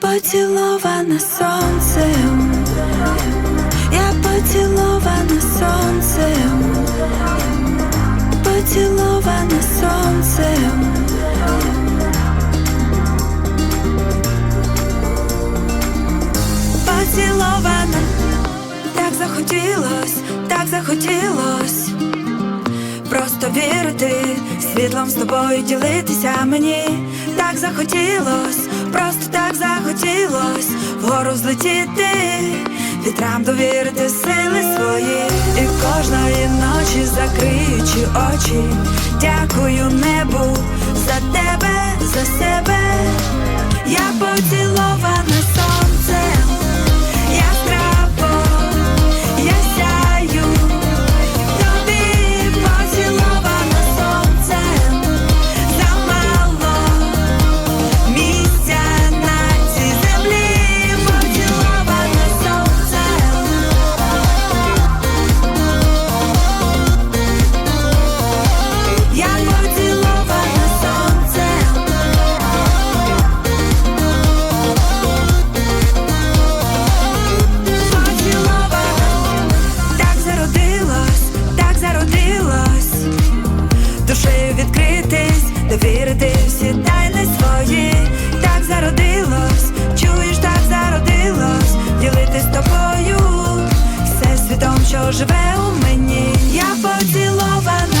поцілована сонцем, я поцілована сонцем, поцілована сонцем. Поцілована, так захотілось, так захотілось. Просто вірити, світлом з тобою ділитися мені захотілось, просто так захотілось вгору злетіти, вітрам довірити сили свої, і кожної ночі закриючи очі, дякую небу за тебе, за себе. довірити всі тайни свої, так зародилось, чуєш, так зародилось, ділити з тобою, все світом, що живе у мені, я поцілована.